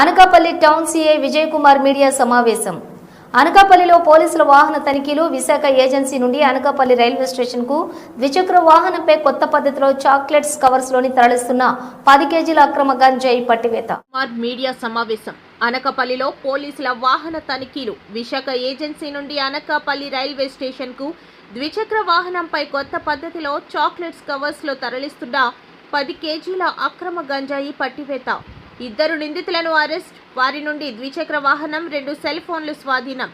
Anakapalli town CI Vijay Kumar media సమావేశం. అనకాపల్లిలో పోలీసుల వాహన తనిఖీలు విశాఖ ఏజెన్సీ నుండి అనకాపల్లి రైల్వే స్టేషన్కు ద్విచక్ర వాహనంపై కొత్త పద్ధతిలో చాక్లెట్స్ కవర్స్లోని తరలిస్తున్న పది కేజీల అక్రమ గంజాయి పట్టివేత. మీడియా సమావేశం. అనకాపల్లిలో పోలీసుల వాహన తనిఖీలు విశాఖ ఏజెన్సీ నుండి అనకాపల్లి రైల్వే స్టేషన్కు ద్విచక్ర వాహనంపై కొత్త పద్ధతిలో చాక్లెట్స్ కవర్స్లో తరలిస్తున్న పది కేజీల అక్రమ గంజాయి పట్టివేత. ఇద్దరు నిందితులను అరెస్ట్ వారి నుండి ద్విచక్ర వాహనం రెండు సెల్ ఫోన్లు స్వాధీనం.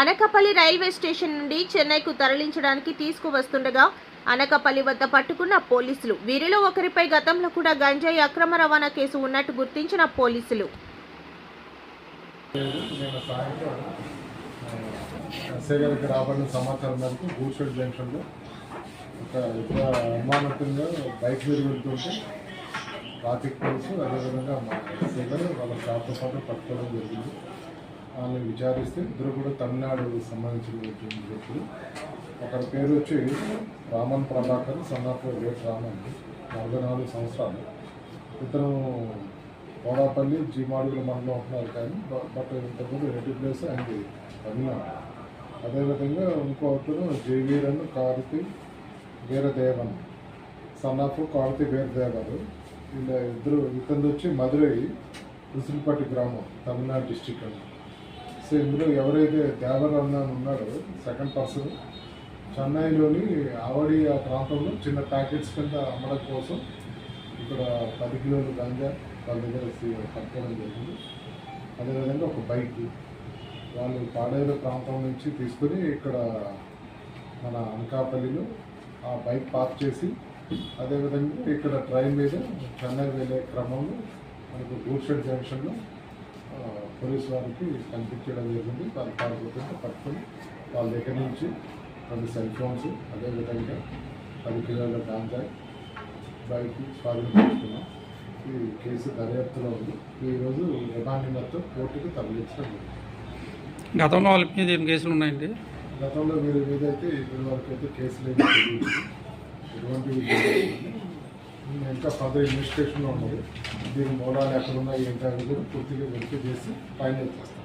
అనకపల్లి రైల్వే స్టేషన్ నుండి చెన్నైకు తరలించడానికి తీసుకువస్తుండగా అనకపల్లి వద్ద పట్టుకున్న పోలీసులు. వీరిలో ఒకరిపై గతంలో కూడా గంజాయి అక్రమ రవాణా కేసు ఉన్నట్టు గుర్తించిన పోలీసులు. రాబడిన సమాచారం మేరకు గూడ్షెడ్ జంక్షన్లో ఒక ఎక్కువ అనుమానంగా బైక్ మీద వెళ్తుంటే ట్రాఫిక్ పోలీసు అదేవిధంగా మా ఎస్ఐ వాళ్ళ స్టాఫ్తో పాటు పట్టుకోవడం జరిగింది. వాళ్ళని విచారిస్తే ఇద్దరు కూడా తమిళనాడు సంబంధించిన వ్యక్తులు. ఒకరి పేరు వచ్చి రామన్ ప్రభాకర్ సన్నాపూర్ రేట్ రామన్. నలభై నాలుగు సంవత్సరాలు. ఇతను కోడాపల్లి జీమాడుగుల మండలం ఉంటున్నారు కానీ బట్ ఇంతకుముందు రెడ్డి ప్లేస్ అండ్ తమిళనాడు. అదేవిధంగా ఇంకో అతను జయవీరన్ కార్తీ వీరదేవన్. సన్నాపు కార్తీ వీరదేవరు వీళ్ళ ఇద్దరు ఇతను వచ్చి మధురై ఉసిరిపట్టి గ్రామం తమిళనాడు డిస్టిక్ అని సో ఇందులో ఎవరైతే దేవర్ అన్న ఉన్నాడో సెకండ్ పర్సన్ చెన్నైలోని ఆవడి ఆ ప్రాంతంలో చిన్న ప్యాకెట్స్ కింద అమ్మడం కోసం ఇక్కడ పది కిలోలు గంజా వాళ్ళ దగ్గర సీ- పట్టుకోవడం జరిగింది. అదేవిధంగా ఒక బైక్ వాళ్ళు పాడేరు ప్రాంతం నుంచి తీసుకుని ఇక్కడ మన అనకాపల్లిలో ఆ బైక్ పార్క్ చేసి అదేవిధంగా ఇక్కడ ట్రైన్ మీద చెన్నై వెళ్ళే క్రమంలో మనకు గూడ్షెడ్ జంక్షన్లో పోలీస్ వారికి కనిపించడం జరిగింది. వాళ్ళు పారిపోతుంటే పట్టుకొని వాళ్ళ దగ్గర నుంచి రెండు సెల్ ఫోన్స్ అదేవిధంగా పది కిలోల గాంజాయి బైక్ స్వాధీనం ఈ కేసు దర్యాప్తులో ఉంది. ఈరోజు రిమాండ్ మొత్తం కోర్టుకు తరలించడం గతంలో వాళ్ళ మీద ఏం కేసులు ఉన్నాయండి? గతంలో వీరి మీద అయితే ఇప్పటి వరకు అయితే కేసులు ఏమీ తెలియదు. ఇంకా ఫర్దర్ ఇన్వెస్టిగేషన్లో ఉన్నది దీని మూలాలు ఎక్కడ ఉన్నాయి ఏంటి కూడా పూర్తిగా వెరిఫై చేసి ఫైనల్ చేస్తాం